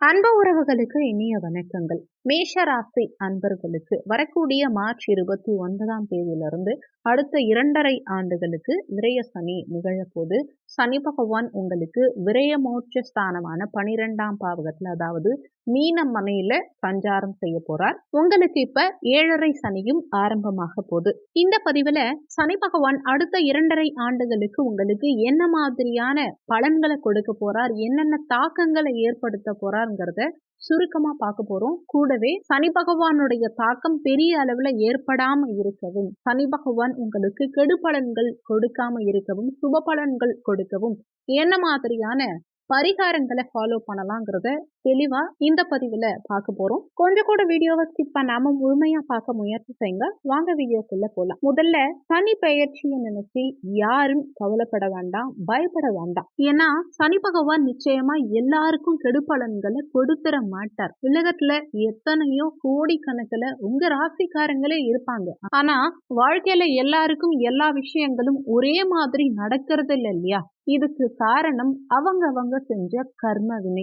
அன்பு உறவுகளுக்கு இனிய வணக்கங்கள். மேஷராசி அன்பர்களுக்கு வரக்கூடிய மார்ச் இருபத்தி ஒன்பதாம் தேதியிலிருந்து அடுத்த இரண்டரை ஆண்டுகளுக்கு விரய சனி நிகழப்போது சனி பகவான் உங்களுக்கு விரயமோட்ச ஸ்தானமான பனிரெண்டாம் பாவகத்துல அதாவது மீன மனையில சஞ்சாரம் செய்ய போறார். உங்களுக்கு இப்ப ஏழரை சனியும் ஆரம்பமாக போகுது. இந்த பதிவுல சனி பகவான் அடுத்த இரண்டரை ஆண்டுகளுக்கு உங்களுக்கு என்ன மாதிரியான பலன்களை கொடுக்க போறார் என்னென்ன தாக்கங்களை ஏற்படுத்த போறாருங்கிறத சுருக்கமா பார்க்க போறோம். கூடவே சனி பகவானுடைய தாக்கம் பெரிய அளவுல ஏற்படாம இருக்கவும் சனி பகவான் உங்களுக்கு கெடு பலன்கள் கொடுக்காம இருக்கவும் சுப பலன்கள் கொடுக்கவும் என்ன மாதிரியான பரிகாரங்களை ஃபாலோ பண்ணலாங்கிறத தெளிவா இந்த பதிவுல பார்க்க போறோம். கொஞ்சம் கூட வீடியோவை ஸ்கிப் பண்ணாம முழுமையா பார்க்க முயற்சி செய்யுங்க. வாங்க வீடியோக்குள்ள போலாம். முதல்ல சனி பெயர்ச்சியை நினைச்சு யாரும் கவலைப்பட வேண்டாம் பயப்பட வேண்டாம். ஏன்னா சனி பகவான் நிச்சயமா எல்லாருக்கும் கெடுபலன்களை கொடுத்துட மாட்டார். உலகத்துல எத்தனையோ கோடி கணக்குல உங்க ராசிக்காரங்களே இருப்பாங்க. ஆனா வாழ்க்கையில எல்லாருக்கும் எல்லா விஷயங்களும் ஒரே மாதிரி நடக்கிறது இல்லை இல்லையா? இதுக்கு காரணம் அவங்க அவங்க செஞ்ச கர்ம வினை.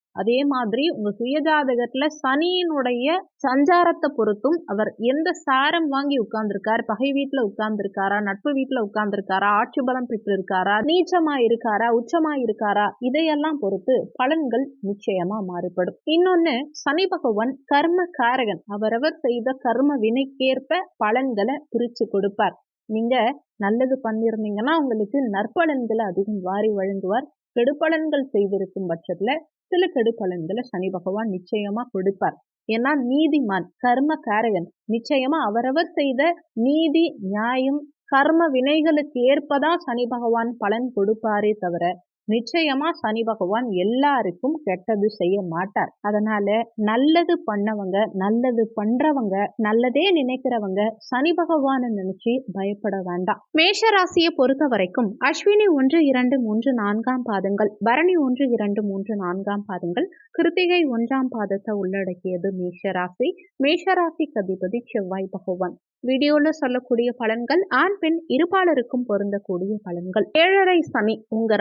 அதே மாதிரி உங்க சுயஜாதகத்துல சனியினுடைய சஞ்சாரத்தை பொறுத்தும் அவர் எந்த சாரம் வாங்கி உட்கார்ந்துருக்கார் பகை வீட்டுல உட்கார்ந்துருக்காரா நட்பு வீட்டுல உட்கார்ந்துருக்காரா ஆட்சி பலம் பெற்று இருக்காரா நீச்சமா இருக்காரா உச்சமா இருக்காரா இதையெல்லாம் பொறுத்து பலன்கள் நிச்சயமா மாறுபடும். இன்னொன்னு சனி பகவான் கர்ம காரகன் அவரவர் செய்த கர்ம வினைக்கேற்ப பலன்களை பிரிச்சு கொடுப்பார். நீங்க நல்லது பண்ணிருந்தீங்கன்னா உங்களுக்கு நற்பலன்களை அதிகம் வாரி வழங்குவார். கெடுபலன்கள் செய்திருக்கும் பட்சத்துல சில கெடுபலன்களை சனி பகவான் நிச்சயமா கொடுப்பார். ஏன்னா நீதிமான் கர்ம காரகன் நிச்சயமா அவரவர் செய்த நீதி நியாயம் கர்ம வினைகளுக்கு ஏற்பதான் சனி பகவான் பலன் கொடுப்பாரே தவிர நிச்சயமா சனி பகவான் எல்லாருக்கும் கெட்டது செய்ய மாட்டார். அதனால நல்லது பண்ணவங்க நல்லது பண்றவங்க நல்லதே நினைக்கிறவங்க சனி பகவானை நினைச்சு பயப்பட வேண்டாம். மேஷ ராசியை பொறுத்த வரைக்கும் அஸ்வினி ஒன்று இரண்டு மூன்று நான்காம் பாதங்கள் பரணி ஒன்று இரண்டு மூன்று நான்காம் பாதங்கள் கிருத்திகை ஒன்றாம் பாதத்தை உள்ளடக்கியது மேஷராசி மேஷராசிக்கு அதிபதி செவ்வாய் பகவான். வீடியோல சொல்லக்கூடிய பலன்கள் ஆண் பெண் இருபாலருக்கும் பொருந்தக்கூடிய பலன்கள். ஏழரை சனி உங்க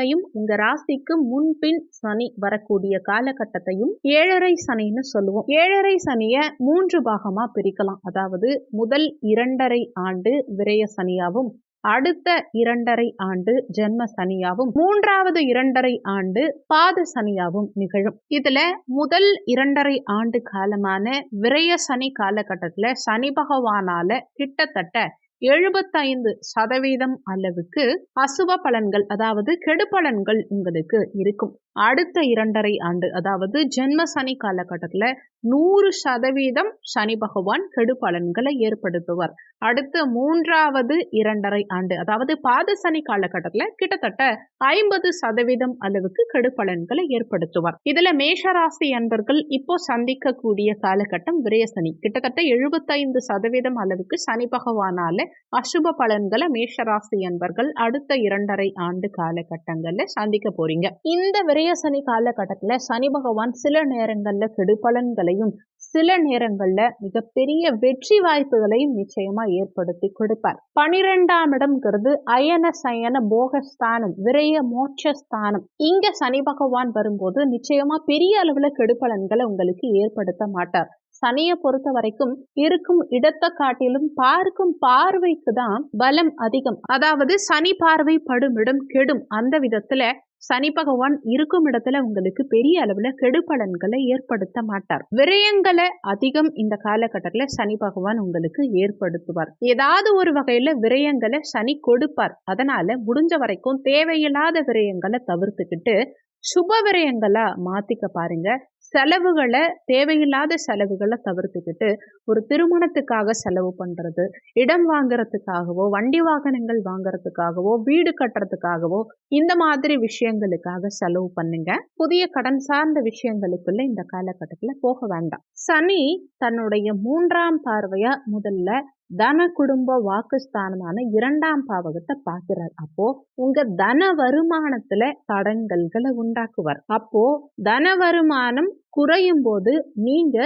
ராசியிலையும் உங்க ராசிக்கு முன்பின் சனி வரக்கூடிய காலகட்டத்தையும் ஏழரை சனின்னு சொல்லுவோம். ஏழரை சனிய மூன்று பாகமா பிரிக்கலாம். அதாவது முதல் இரண்டரை ஆண்டு விரய சனியாவும் அடுத்த இரண்டரை ஆண்டு ஜென்ம சனியாவும் மூன்றாவது இரண்டரை ஆண்டு பாத சனியாவும் நிகழும். இதுல முதல் இரண்டரை ஆண்டு காலமான விரய சனி காலகட்டத்துல சனி பகவானால கிட்டத்தட்ட எழுபத்தைந்து சதவீதம் அளவுக்கு அசுப பலன்கள் அதாவது கெடுபலன்கள் உங்களுக்கு இருக்கும். அடுத்த இரண்டரை ஆண்டு அதாவது ஜென்ம சனி காலகட்டத்தில் நூறு சதவீதம் சனி பகவான் கெடு பலன்களை ஏற்படுத்துவார். அடுத்த மூன்றாவது இரண்டரை ஆண்டு அதாவது பாத சனி காலகட்டத்துல கிட்டத்தட்ட ஐம்பது சதவீதம் அளவுக்கு கெடு பலன்களை ஏற்படுத்துவார். இதுல மேஷராசி அன்பர்கள் இப்போ சந்திக்கக்கூடிய காலகட்டம் விரயசனி கிட்டத்தட்ட எழுபத்தைந்து சதவீதம் அளவுக்கு சனி பகவானால அசுப பலன்களை மேஷராசி அன்பர்கள் அடுத்த இரண்டரை ஆண்டு காலகட்டங்கள்ல சந்திக்க போறீங்க. இந்த பிரைய சனி காலகட்டத்தில் சனி பகவான் சில நேரங்களில் கெடுபலன்களையும் சில நேரங்கள்ல மிகப்பெரிய வெற்றி வாய்ப்புகளையும் நிச்சயமா ஏற்படுத்தி கொடுப்பார். பனிரெண்டாம் இடம்ங்கிறது அயன சயன போகஸ்தானம் விரைய மோட்சஸ்தானம். இங்க சனி பகவான் வரும்போது நிச்சயமா பெரிய அளவுல கெடுபலன்களை உங்களுக்கு ஏற்படுத்த மாட்டார். சனியை பொறுத்த வரைக்கும் இருக்கும் இடத்தை காட்டிலும் பார்க்கும் பார்வைக்கு தான் பலம் அதிகம். அதாவது சனி பார்வை படும் இடம் கெடும். அந்த விதத்துல சனி பகவான் இருக்கும் இடத்துல உங்களுக்கு பெரிய அளவுல கெடுபலன்களை ஏற்படுத்த மாட்டார். விரயங்களை அதிகம் இந்த காலகட்டத்துல சனி பகவான் உங்களுக்கு ஏற்படுத்துவார். ஏதாவது ஒரு வகையில விரயங்களை சனி கொடுப்பார். அதனால முடிஞ்ச வரைக்கும் தேவையில்லாத விரயங்களை தவிர்த்துக்கிட்டு சுப விரயங்களா மாத்திக்க பாருங்க. செலவுகளை தேவையில்லாத செலவுகளை தவிர்த்துக்கிட்டு ஒரு திருமணத்துக்காக செலவு பண்ணுறது இடம் வாங்குறதுக்காகவோ வண்டி வாகனங்கள் வாங்குறதுக்காகவோ வீடு கட்டுறதுக்காகவோ இந்த மாதிரி விஷயங்களுக்காக செலவு பண்ணுங்க. புதிய கடன் சார்ந்த விஷயங்களுக்குள்ள இந்த காலகட்டத்தில் போக வேண்டாம். சனி தன்னுடைய மூன்றாம் பார்வையா முதல்ல தன குடும்ப வாக்குஸ்தானமான இரண்டாம் பாவகத்தை பார்க்கிறார். அப்போ உங்க தன வருமானத்துல தடங்கல்களை உண்டாக்குவார். அப்போ தன வருமானம் குறையும் போது நீங்க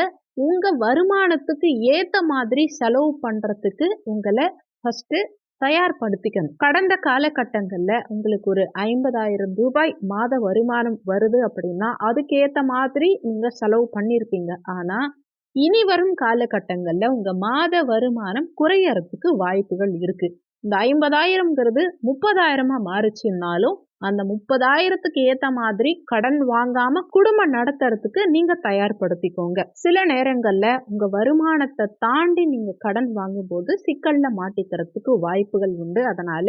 உங்க வருமானத்துக்கு ஏத்த மாதிரி செலவு பண்றதுக்கு உங்களை ஃபர்ஸ்ட் தயார்படுத்திக்கணும். கடந்த காலகட்டங்கள்ல உங்களுக்கு ஒரு ஐம்பதாயிரம் ரூபாய் மாத வருமானம் வருது அப்படின்னா அதுக்கேத்த மாதிரி நீங்க செலவு பண்ணிருப்பீங்க. ஆனா இனி வரும் காலகட்டங்களில் உங்கள் மாத வருமானம் குறையறதுக்கு வாய்ப்புகள் இருக்குது இந்த ஐம்பதாயிரம்ங்கிறது முப்பதாயிரமாக மாறுச்சுன்னாலும் அந்த முப்பதாயிரத்துக்கு ஏற்ற மாதிரி கடன் வாங்காம குடும்பம் நடத்துறதுக்கு நீங்க தயார்படுத்திக்கோங்க. சில நேரங்கள்ல உங்க வருமானத்தை தாண்டி நீங்க கடன் வாங்கும்போது சிக்கல்ல மாட்டிக்கிறதுக்கு வாய்ப்புகள் உண்டு. அதனால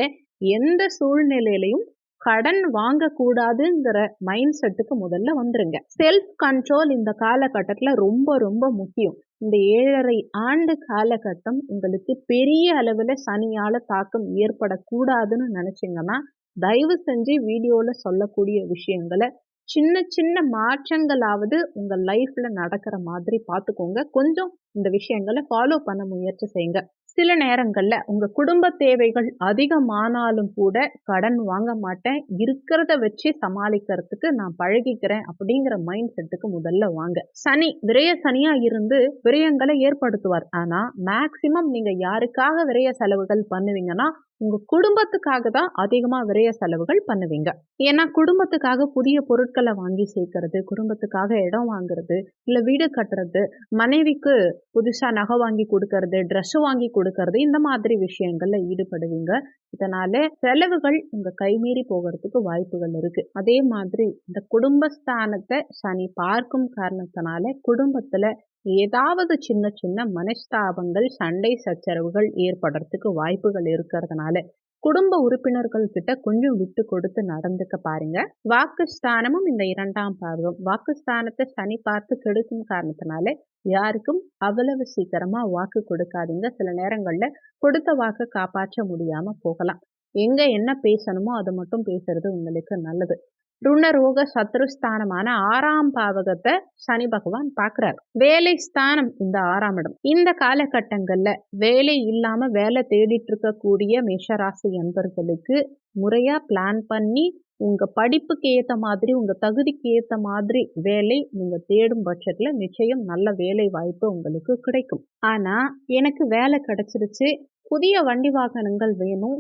எந்த சூழ்நிலையிலையும் கடன் வாங்கக்கூடாதுங்கிற மைண்ட் செட்டுக்கு முதல்ல வந்துருங்க. செல்ஃப் கண்ட்ரோல் இந்த காலகட்டத்தில் ரொம்ப ரொம்ப முக்கியம். இந்த ஏழரை ஆண்டு காலகட்டம் உங்களுக்கு பெரிய அளவில் சனியால தாக்கம் ஏற்படக்கூடாதுன்னு நினச்சிங்கன்னா தயவு செஞ்சு வீடியோவில் சொல்லக்கூடிய விஷயங்களை சின்ன சின்ன மாற்றங்களாவது உங்கள் லைஃப்பில் நடக்கிற மாதிரி பார்த்துக்கோங்க. கொஞ்சம் இந்த விஷயங்களை ஃபாலோ பண்ண முயற்சி செய்யுங்க. சில நேரங்களில் உங்கள் குடும்ப தேவைகள் அதிகமானாலும் கூட கடன் வாங்க மாட்டேன். இருக்கிறத வச்சு சமாளிக்கிறதுக்கு நான் பழகிக்கிறேன் அப்படிங்கிற மைண்ட் செட்டுக்கு முதல்ல வாங்க. சனி விரய சனியா இருந்து விரயங்களை ஏற்படுத்துவார். ஆனா மேக்சிமம் நீங்க யாருக்காக விரய செலவுகள் பண்ணுவீங்கன்னா உங்க குடும்பத்துக்காக தான் அதிகமா விரைய செலவுகள் பண்ணுவீங்க. ஏன்னா குடும்பத்துக்காக புதிய பொருட்களை வாங்கி சேர்க்கறது குடும்பத்துக்காக இடம் வாங்குறது இல்ல வீடு கட்டுறது மனைவிக்கு புதுசா நகை வாங்கி கொடுக்கறது ட்ரெஸ் வாங்கி கொடுக்கறது இந்த மாதிரி விஷயங்கள்ல ஈடுபடுவீங்க. இதனால செலவுகள் உங்க கைமீறி போகிறதுக்கு வாய்ப்புகள் இருக்கு. அதே மாதிரி இந்த குடும்பஸ்தானத்தை சனி பார்க்கும் காரணத்தினால குடும்பத்துல ஏதாவது சின்ன சின்ன மனஸ்தாபங்கள் சண்டை சச்சரவுகள் ஏற்படுறதுக்கு வாய்ப்புகள் இருக்கிறதுனால குடும்ப உறுப்பினர்கள் கிட்ட கொஞ்சம் விட்டு கொடுத்து நடந்துக்க பாருங்க. வாக்குஸ்தானமும் இந்த இரண்டாம் பாகம் வாக்குஸ்தானத்தை சனி பார்த்து கெடுக்கும் காரணத்தினால யாருக்கும் அவ்வளவு சீக்கிரமா வாக்கு கொடுக்காதீங்க. சில நேரங்கள்ல கொடுத்த வாக்கை காப்பாற்ற முடியாம போகலாம். எங்க என்ன பேசணுமோ அதை மட்டும் பேசுறது உங்களுக்கு நல்லது. ருணரோக சத்ருஸ்தானமான ஆறாம் பாவகத்தை சனி பகவான் பார்க்கிறார். வேலை ஸ்தானம் இந்த ஆறாம் இடம். இந்த காலகட்டங்கள்ல வேலை இல்லாம வேலை தேடிட்டு இருக்கக்கூடிய மேஷராசி என்பர்களுக்கு முறையா பிளான் பண்ணி உங்க படிப்புக்கு ஏத்த மாதிரி உங்க தகுதிக்கு ஏத்த மாதிரி வேலை நீங்க தேடும் பட்சத்துல நிச்சயம் நல்ல வேலை வாய்ப்பு உங்களுக்கு கிடைக்கும். ஆனா எனக்கு வேலை கிடைச்சிருச்சு புதிய வண்டி வாகனங்கள் வேணும்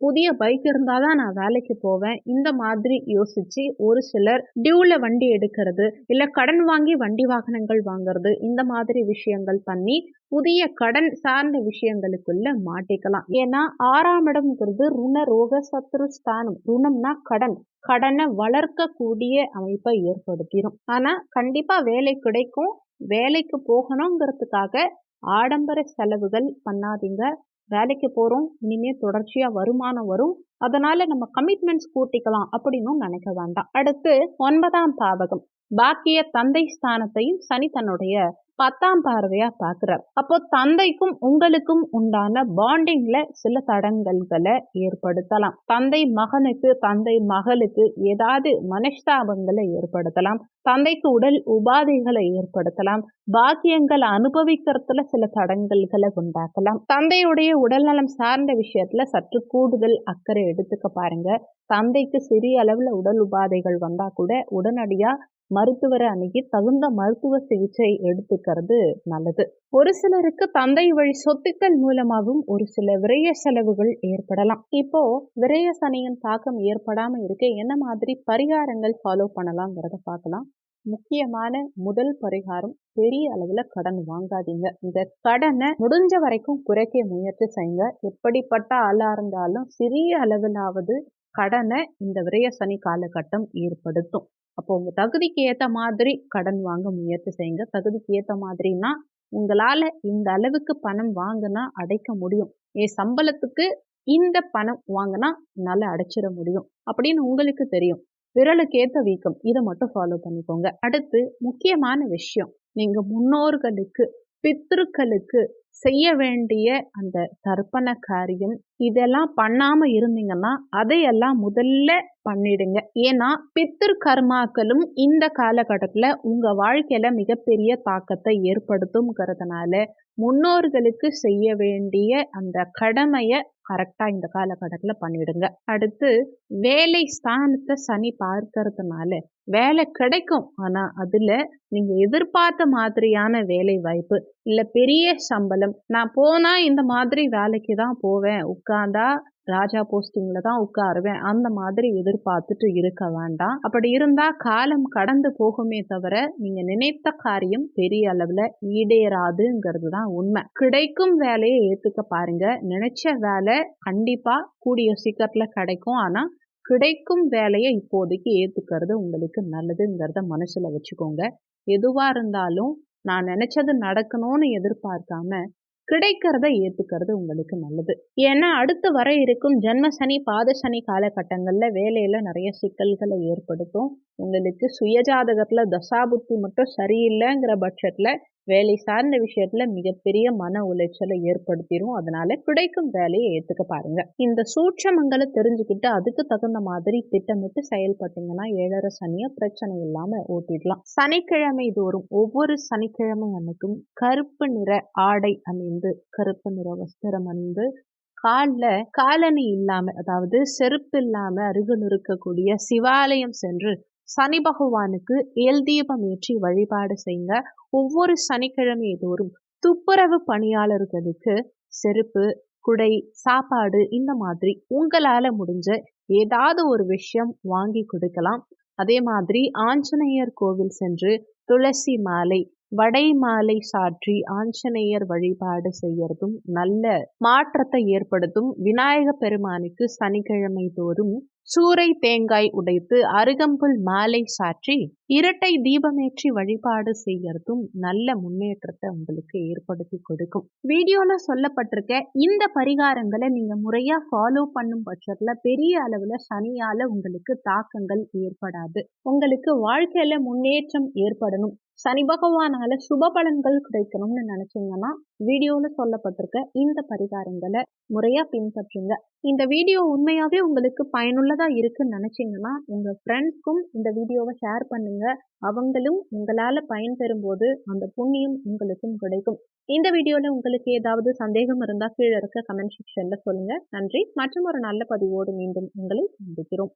புதிய பைக் இருந்தால் தான் நான் வேலைக்கு போவேன். இந்த மாதிரி யோசிச்சு ஒரு சிலர் டியூல வண்டி எடுக்கிறது இல்லை கடன் வாங்கி வண்டி வாகனங்கள் வாங்குறது இந்த மாதிரி விஷயங்கள் பண்ணி புதிய கடன் சார்ந்த விஷயங்களுக்குள்ள மாட்டிக்கலாம். ஏன்னா ஆறாம் இடம்ங்கிறது ருண ரோக சத்ரு ஸ்தானம். ருணம்னா கடன். கடனை வளர்க்கக்கூடிய அமைப்பை ஏற்படுத்திடும் ஆனா கண்டிப்பா வேலை கிடைக்கும். வேலைக்கு போகணுங்கிறதுக்காக ஆடம்பர செலவுகள் பண்ணாதீங்க. வேலைக்கு போகிறோம் இனிமே தொடர்ச்சியாக வருமானம் வரும். அதனால நம்ம கமிட்மெண்ட்ஸ் கூட்டிக்கலாம் அப்படின்னு நினைக்க வேண்டாம். அடுத்து ஒன்பதாம் பாவகம். பாக்கிய தந்தை ஸ்தானத்தையும் சனி தன்னுடைய பத்தாம் பார்வையா பாக்குறார் அப்போ தந்தைக்கும் உங்களுக்கும் உண்டான பாண்டிங்ல சில தடங்கல்களை ஏற்படுத்தலாம். தந்தை மகனுக்கு தந்தை மகளுக்கு ஏதாவது மனஸ்தாபங்களை ஏற்படுத்தலாம். தந்தைக்கு உடல் உபாதைகளை ஏற்படுத்தலாம். பாக்கியங்களை அனுபவிக்கிறதுல சில தடங்கல்களை உண்டாக்கலாம். தந்தையுடைய உடல்நலம் சார்ந்த விஷயத்துல சற்று கூடுதல் அக்கறை எடுத்துக்க பாருங்க. தந்தைக்கு சிறிய அளவுல உடல் உபாதைகள் வந்தா கூட உடனடியா மருத்துவரை அணுகி தகுந்த மருத்துவ சிகிச்சை எடுத்துக்கிறது நல்லது. ஒரு சிலருக்கு தந்தை வழி சொத்துக்கள் மூலமாகவும் ஒரு சில விரய செலவுகள் ஏற்படலாம். இப்போ விரய சனியின் தாக்கம் ஏற்படாம இருக்க என்ன மாதிரி பரிகாரங்கள் ஃபாலோ பண்ணலாங்கிறத பார்க்கலாம். முக்கியமான முதல் பரிகாரம் பெரிய அளவுல கடன் வாங்காதீங்க. இந்த கடனை முடிஞ்ச வரைக்கும் குறைக்க முயற்சி செய்யுங்க. எப்படிப்பட்ட ஆளா இருந்தாலும் சிறிய அளவிலாவது கடனை இந்த விரய சனி காலகட்டம் ஏற்படுத்தும். அப்போ உங்க தகுதிக்கு ஏற்ற மாதிரி கடன் வாங்க முயற்சி செய்யுங்க. தகுதிக்கு ஏத்த மாதிரினா உங்களால இந்த அளவுக்கு பணம் வாங்கினா அடைக்க முடியும். என் சம்பளத்துக்கு இந்த பணம் வாங்கினா என்னால் அடைச்சிட முடியும் அப்படின்னு உங்களுக்கு தெரியும். விரலுக்கேற்ற வீக்கம். இதை மட்டும் ஃபாலோ பண்ணிக்கோங்க. அடுத்து முக்கியமான விஷயம். நீங்க முன்னோர்களுக்கு பித்ருக்களுக்கு செய்ய வேண்டிய அந்த தர்ப்பண காரியம் இதெல்லாம் பண்ணாம இருந்தீங்கன்னா அதையெல்லாம் முதல்ல பண்ணிடுங்க. ஏன்னா பித்திரு கர்மாக்களும் இந்த காலகட்டத்தில் உங்க வாழ்க்கையில மிகப்பெரிய தாக்கத்தை ஏற்படுத்தும்ங்கிறதுனால முன்னோர்களுக்கு செய்ய வேண்டிய அந்த கடமையை கரெக்டாக இந்த காலகட்டத்தில் பண்ணிடுங்க. அடுத்து வேலை ஸ்தானத்தை சனி பார்க்கறதுனால வேலை கிடைக்கும். ஆனால் அதில் நீங்கள் எதிர்பார்த்த மாதிரியான வேலை வாய்ப்பு இல்லை பெரிய சம்பளம் நான் போனால் இந்த மாதிரி வேலைக்கு தான் போவேன். உட்காந்தா ராஜா போஸ்டிங்ல தான் உட்காருவேன். அந்த மாதிரி எதிர்பார்த்துட்டு இருக்க வேண்டாம். அப்படி இருந்தா காலம் கடந்து போகுமே தவிர நீங்கள் நினைத்த காரியம் பெரிய அளவில் ஈடேறாதுங்கிறது தான் உண்மை. கிடைக்கும் வேலையை ஏத்துக்க பாருங்க. நினைச்ச வேலை கண்டிப்பாக கூடிய சீக்கிரத்துல கிடைக்கும். ஆனால் கிடைக்கும் வேலையை இப்போதைக்கு ஏத்துக்கிறது உங்களுக்கு நல்லதுங்கிறத மனசில் வச்சுக்கோங்க. எதுவாக இருந்தாலும் நான் நினச்சது நடக்கணும்னு எதிர்பார்க்காம கிடைக்கிறத ஏற்றுக்கிறது உங்களுக்கு நல்லது. ஏன்னா அடுத்து வர இருக்கும் ஜென்ம சனி பாத சனி காலகட்டங்களில் வேலையில் நிறைய சிக்கல்களை ஏற்படுத்தும். உங்களுக்கு சுயஜாதகத்தில் தசாபுத்தி மட்டும் சரியில்லைங்கிற பட்சத்தில் வேலை சார்ந்த விஷயத்துல மிகப்பெரிய மன உளைச்சலை ஏற்படுத்திடும் அதனால கிடைக்கும் வேலையை ஏத்துக்க பாருங்க. இந்த சூட்சமங்களை தெரிஞ்சுக்கிட்டு அதுக்கு தகுந்த மாதிரி திட்டமிட்டு செயல்பட்டீங்கன்னா ஏழரை சனியை பிரச்சனை இல்லாம ஓட்டிடலாம். சனிக்கிழமை தோறும் ஒவ்வொரு சனிக்கிழமை அன்னைக்கும் கருப்பு நிற ஆடை அணிந்து கருப்பு நிற வஸ்திரம் அணிந்து காலில் காலணி இல்லாமல் அதாவது செருப்பு இல்லாமல் அருகில் இருக்கக்கூடிய சிவாலயம் சென்று சனி பகவானுக்கு எல் தீபம் ஏற்றி வழிபாடு செய்யுங்க ஒவ்வொரு சனிக்கிழமை தோறும் துப்புரவு பணியாளர்களுக்கு செருப்பு குடை சாப்பாடு இந்த மாதிரி உங்களால் முடிஞ்ச ஏதாவது ஒரு விஷயம் வாங்கி கொடுக்கலாம். அதே மாதிரி ஆஞ்சநேயர் கோவில் சென்று துளசி மாலை வடை மாலை சாற்றி ஆஞ்சநேயர் வழிபாடு செய்யறதும் நல்ல மாற்றத்தை ஏற்படுத்தும். விநாயக பெருமானுக்கு சனிக்கிழமை தோறும் சூறை தேங்காய் உடைத்து அருகம்புல் மாலை சாற்றி இரட்டை தீபமேற்றி வழிபாடு செய்யறதும் நல்ல முன்னேற்றத்தை உங்களுக்கு ஏற்படுத்தி கொடுக்கும். வீடியோல சொல்லப்பட்டிருக்க இந்த பரிகாரங்களை நீங்க முறையா ஃபாலோ பண்ணும் பட்சத்துல பெரிய அளவுல சனியால உங்களுக்கு தாக்கங்கள் ஏற்படாது. உங்களுக்கு வாழ்க்கையில முன்னேற்றம் ஏற்படணும். சனி பகவானால சுப பலன்கள் கிடைக்கணும்னு நினைச்சீங்கன்னா வீடியோவில் சொல்லப்பட்டிருக்க இந்த பரிகாரங்களை முறையாக பின்பற்றுங்க. இந்த வீடியோ உண்மையாகவே உங்களுக்கு பயனுள்ளதாக இருக்குன்னு நினைச்சீங்கன்னா உங்கள் ஃப்ரெண்ட்ஸ்க்கும் இந்த வீடியோவை ஷேர் பண்ணுங்க. அவங்களும் உங்களால் பயன்பெறும்போது அந்த புண்ணியம் உங்களுக்கும் கிடைக்கும். இந்த வீடியோவில் உங்களுக்கு ஏதாவது சந்தேகம் இருந்தால் கீழே இருக்க கமெண்ட் செக்ஷனில் சொல்லுங்கள் நன்றி. மற்றும் ஒரு நல்ல பதிவோடு மீண்டும் உங்களை சந்திக்கிறோம்.